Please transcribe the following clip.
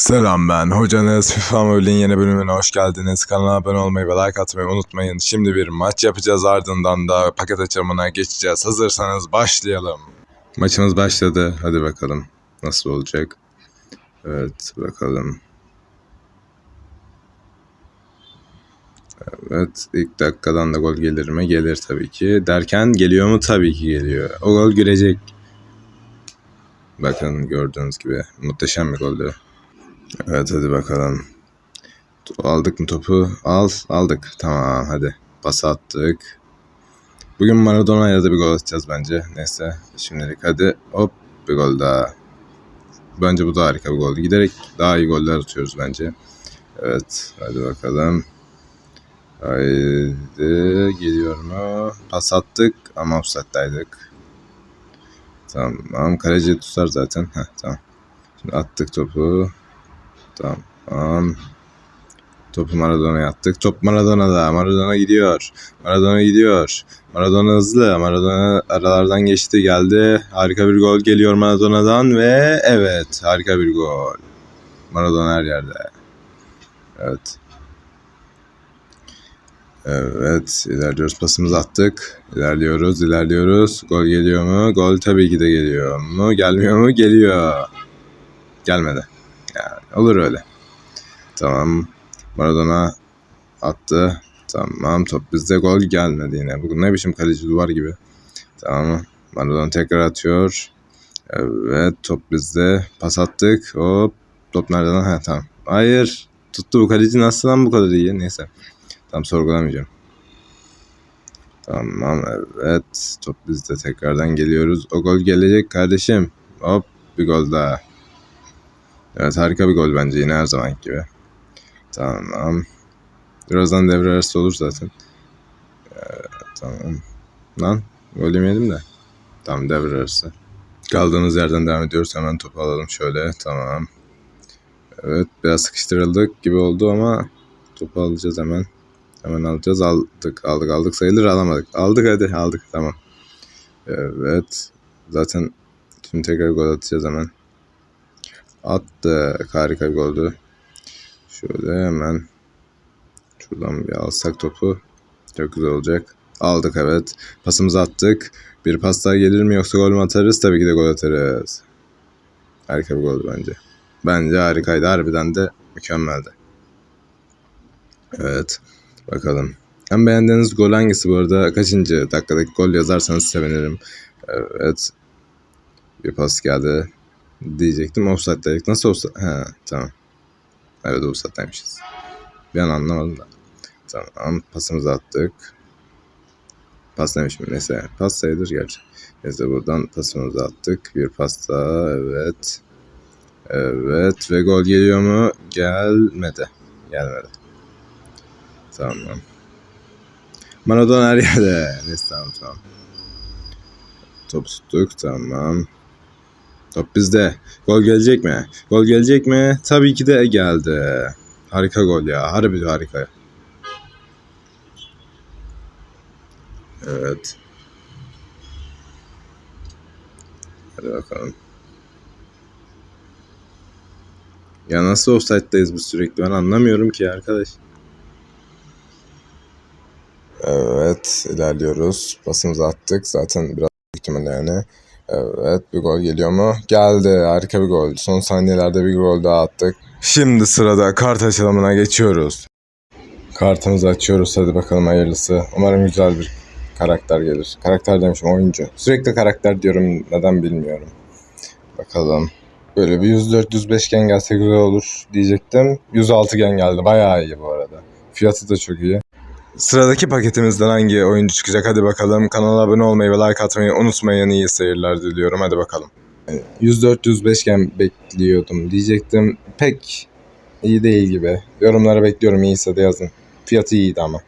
Selam ben hocanız FIFA Mobile'in yeni bölümüne hoş geldiniz. Kanala abone olmayı ve like atmayı unutmayın. Şimdi bir maç yapacağız ardından da paket açılımına geçeceğiz. Hazırsanız başlayalım. Maçımız başladı. Hadi bakalım nasıl olacak. Evet bakalım. Evet ilk dakikadan da gol gelir mi? Gelir tabii ki. Derken geliyor mu? Tabii ki geliyor. O gol girecek. Bakın gördüğünüz gibi muhteşem bir goldü. Evet hadi bakalım. Aldık mı topu? Al, aldık. Tamam hadi. Pas attık. Bugün Maradona'ya da bir gol atacağız bence. Neyse şimdilik hadi hop bir gol daha. Bence bu da harika bir gol. Giderek daha iyi goller atıyoruz bence. Evet hadi bakalım. Haydi geliyor mu? Pas attık ama offside'daydık. Tamam kaleci tutar zaten. Heh, tamam. Şimdi attık topu. Tamam. Topu Maradona'ya attık. Top Maradona'da. Maradona gidiyor. Maradona gidiyor. Maradona hızlı. Maradona aralardan geçti geldi. Harika bir gol geliyor Maradona'dan ve evet harika bir gol. Maradona her yerde. Evet. Evet ilerliyoruz pasımızı attık. İlerliyoruz ilerliyoruz. Gol geliyor mu? Gol tabii ki de geliyor mu? Gelmiyor mu? Geliyor. Gelmedi. Yani olur öyle. Tamam. Maradona attı. Tamam top bizde gol gelmedi yine. Bugün ne biçim kaleci duvar gibi. Tamam. Maradona tekrar atıyor. Evet top bizde. Pas attık. Hop. Top nereden? Ha tamam. Hayır. Tuttu bu kaleci nasıl lan bu kadar iyi? Neyse. Tam sorgulamayacağım. Tamam evet. Top bizde tekrardan geliyoruz. O gol gelecek kardeşim. Hop bir gol daha. Evet harika bir gol bence yine her zaman gibi. Tamam. Birazdan devre arası olur zaten. Evet, tamam. Lan gol yemeyelim de. Tamam devre arası. Kaldığımız yerden devam ediyoruz. Hemen topu alalım şöyle. Tamam. Evet biraz sıkıştırıldık gibi oldu ama topu alacağız hemen. Hemen alacağız. Aldık aldık aldık sayılır alamadık. Aldık hadi aldık tamam. Evet. Zaten şimdi tekrar gol atacağız hemen. Attı. Harika bir goldü. Şöyle hemen şuradan bir alsak topu. Çok güzel olacak. Aldık evet. Pasımızı attık. Bir pas daha gelir mi yoksa gol mü atarız? Tabii ki de gol atarız. Harika bir gol bence. Bence harikaydı. Harbiden de mükemmeldi. Evet. Bakalım. En beğendiğiniz gol hangisi bu arada? Kaçıncı dakikadaki gol yazarsanız sevinirim. Evet. Bir pas geldi diyecektim. Offside'daydık. Nasıl offside? He tamam. Evet offside'daymışız. Bir an anlamadım da. Tamam pasımızı attık. Pas demişim neyse. Pas sayılır gerçi. Neyse buradan pasımızı attık. Bir pas daha evet. Evet ve gol geliyor mu? Gelmedi. Gelmedi. Tamam. Maradona her yerde. Neyse tamam tamam. Top tuttuk tamam. Top bizde. Gol gelecek mi? Gol gelecek mi? Tabii ki de geldi. Harika gol ya. Harbi harika. Evet. Hadi bakalım. Ya nasıl offside'dayız biz sürekli? Ben anlamıyorum ki arkadaş. Evet, ilerliyoruz. Pasımızı attık. Zaten biraz ihtimalle yani. Evet bir gol geliyor mu? Geldi harika bir gol. Son saniyelerde bir gol daha attık. Şimdi sırada kart açılımına geçiyoruz. Kartımızı açıyoruz hadi bakalım hayırlısı. Umarım güzel bir karakter gelir. Karakter demişim oyuncu. Sürekli karakter diyorum neden bilmiyorum. Bakalım. Böyle bir 104-105 gen gelse güzel olur diyecektim. 106 gen geldi. Bayağı iyi bu arada. Fiyatı da çok iyi. Sıradaki paketimizden hangi oyuncu çıkacak hadi bakalım. Kanala abone olmayı ve like atmayı unutmayın. İyi seyirler diliyorum hadi bakalım. 104-105 gen bekliyordum diyecektim. Pek iyi değil gibi. Yorumlara bekliyorum iyiyse de yazın. Fiyatı iyiydi ama.